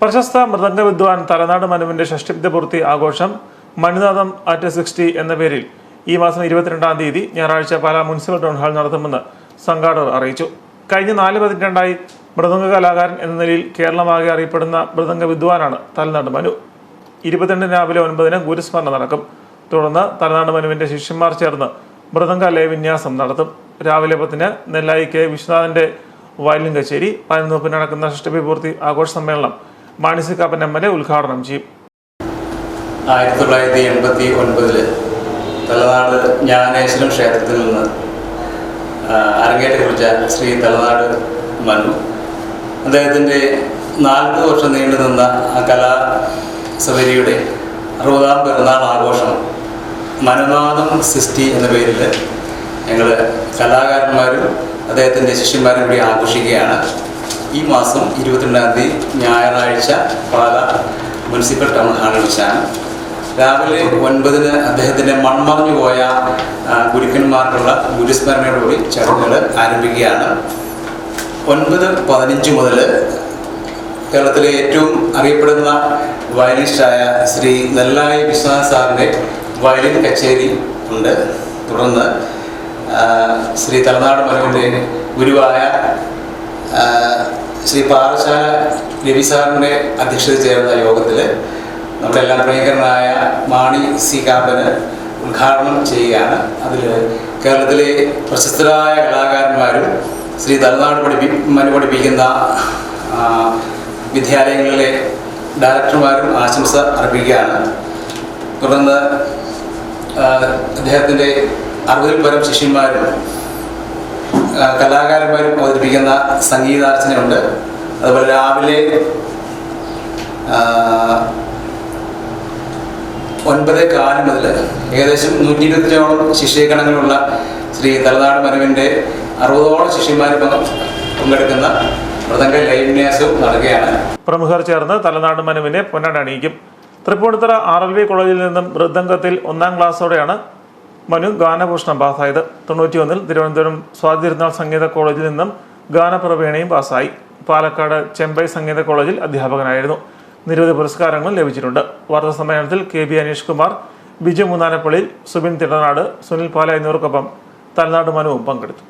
പ്രശസ്ത മൃദംഗ വിദ്വാൻ തലനാട് മനുവിന്റെ ഷഷ്ടിബ്ദ പൂർത്തി ആഘോഷം മണിനാഥം അറ്റ് സിക്സ്റ്റി എന്ന പേരിൽ ഈ മാസം ഇരുപത്തിരണ്ടാം തീയതി ഞായറാഴ്ച പാലാ മുനിസിപ്പൽ ടൗൺ ഹാൾ നടത്തുമെന്ന് സംഘാടകർ അറിയിച്ചു. കഴിഞ്ഞ നാല് പതിറ്റാണ്ടായി മൃദംഗ കലാകാരൻ എന്ന നിലയിൽ കേരളമാകെ അറിയപ്പെടുന്ന മൃദംഗ വിദ്വാനാണ് തലനാട് മനു. ഇരുപത്തിരണ്ടിന് രാവിലെ ഒൻപതിന് ഗുരുസ്മരണ നടക്കും. തുടർന്ന് തലനാട് മനുവിന്റെ ശിഷ്യന്മാർ ചേർന്ന് മൃദംഗ ലയവിന്യാസം നടത്തും. രാവിലെ പത്തിന് നെല്ലായി കെ വിശ്വനാഥന്റെ വയലിൻ കച്ചേരി പതിനൊന്ന് നടക്കുന്ന ഷഷ്ടിപൂർത്തി ആഘോഷ സമ്മേളനം Mani C Kappan M L A ഉദ്ഘാടനം ചെയ്യും. ആയിരത്തി തൊള്ളായിരത്തി എൺപത്തി ഒൻപതിൽ തലനാട് ജ്ഞാനേശ്വരം ക്ഷേത്രത്തിൽ നിന്ന് അരങ്ങേറ്റ കുറിച്ച ശ്രീ തലനാട് മനു. അദ്ദേഹത്തിന്റെ നാൽപ്പത് വർഷം നീണ്ടു നിന്ന ആ കലാ സദരിയുടെ അറുപതാം പിറന്നാൾ ആഘോഷം മനുനാഥം സിസ്റ്റി എന്ന പേരിൽ ഞങ്ങൾ കലാകാരന്മാരും അദ്ദേഹത്തിന്റെ ശിഷ്യന്മാരും കൂടി ആഘോഷിക്കുകയാണ്. ഈ മാസം ഇരുപത്തിരണ്ടാം തീയതി ഞായറാഴ്ച പാല മുനിസിപ്പൽ ടൗൺ ഹാളിൽ വെച്ചാണ് രാവിലെ ഒൻപതിന് അദ്ദേഹത്തിന്റെ മൺമറഞ്ഞു പോയ ഗുരുക്കന്മാർക്കുള്ള ഗുരുസ്മരണയോടുകൂടി ചടങ്ങുകൾ ആരംഭിക്കുകയാണ്. ഒൻപത് പതിനഞ്ച് മുതൽ കേരളത്തിലെ ഏറ്റവും അറിയപ്പെടുന്ന വയലിനിസ്റ്റായ ശ്രീ നെല്ലായി വിശ്വനാഥ് സാറിന്റെ വയലിൻ കച്ചേരി ഉണ്ട്. തുടർന്ന് ശ്രീ തലനാട് മലവിന്റെ ഗുരുവായ ശ്രീ പാറശാല രവി സാറിന്റെ അധ്യക്ഷത ചേർന്ന യോഗത്തിൽ നമ്മുടെ എല്ലാ പ്രിയങ്കരനായ മാണി സി കാപ്പന് ഉദ്ഘാടനം ചെയ്യുകയാണ്. അതിൽ കേരളത്തിലെ പ്രശസ്തരായ കലാകാരന്മാരും ശ്രീ തലനാട് പഠിപ്പി മനു പഠിപ്പിക്കുന്ന വിദ്യാലയങ്ങളിലെ ഡയറക്ടർമാരും ആശംസ അർപ്പിക്കുകയാണ്. തുടർന്ന് അദ്ദേഹത്തിന്റെ അറുപതിൽ പരം ശിഷ്യന്മാരും കലാകാരന്മാരും അവതരിപ്പിക്കുന്ന സംഗീതാർച്ചനയുണ്ട്. അതുപോലെ രാവിലെ ഒൻപത് കാലം മുതൽ ഏകദേശം നൂറ്റി ഇരുപത്തിയോളം ശിഷ്യഗണങ്ങളുള്ള ശ്രീ തലനാട് മനുവിന്റെ അറുപതോളം ശിഷ്യന്മാർ പങ്കെടുക്കുന്ന മൃദംഗ ലൈവിന്യാസവും നടക്കുകയാണ്. പ്രമുഖർ ചേർന്ന് തലനാട് മനുവിനെ പൊന്നാടണിയിക്കും. തൃപ്പൂണിത്തറ ആർ എൽ വി കോളേജിൽ നിന്നും മൃദംഗത്തിൽ ഒന്നാം ക്ലാസ്സോടെയാണ് മനു ഗാനഭൂഷണം പാസ്സായത് തൊണ്ണൂറ്റിയൊന്നിൽ തിരുവനന്തപുരം സ്വാതി തിരുനാൾ സംഗീത കോളേജിൽ നിന്നും ഗാനപ്രവീണയും പാസ്സായി. പാലക്കാട് ചെമ്പൈ സംഗീത കോളേജിൽ അധ്യാപകനായിരുന്നു. നിരവധി പുരസ്കാരങ്ങളും ലഭിച്ചിട്ടുണ്ട്. വാർത്താ സമ്മേളനത്തിൽ കെ ബി അനീഷ് കുമാർ ബിജു മൂന്നാനപ്പള്ളിയിൽ സുബിൻ തിടനാട് സുനിൽ പാല എന്നിവർക്കൊപ്പം തലനാട് മനുവും പങ്കെടുത്തു.